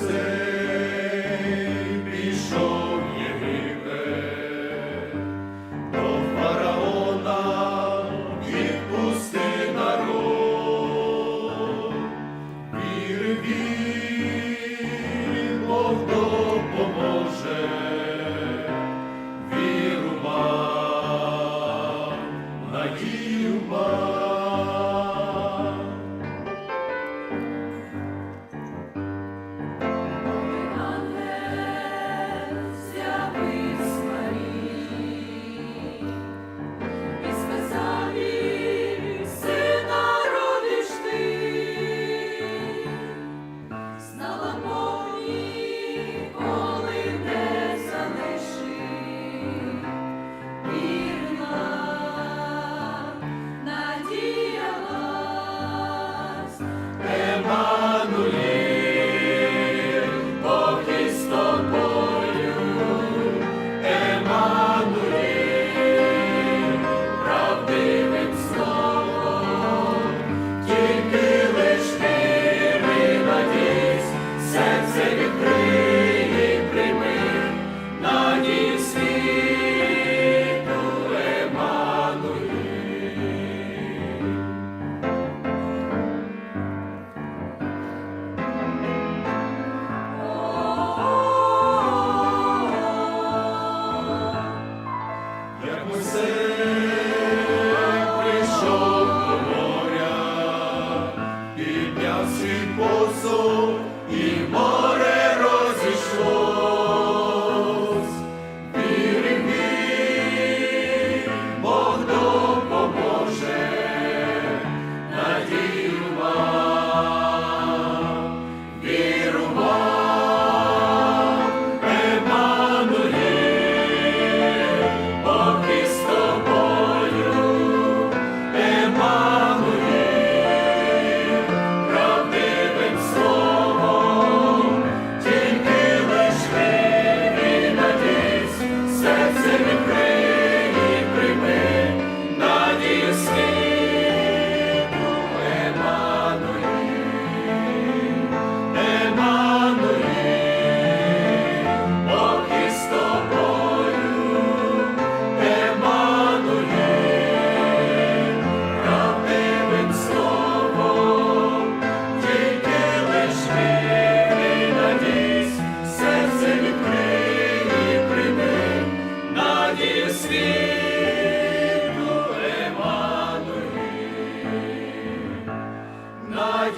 Мойсей пішов до фараона відпусти народ, віри він, Бог допоможе, віру мав.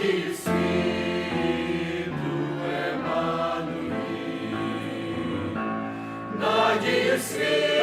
Надію світу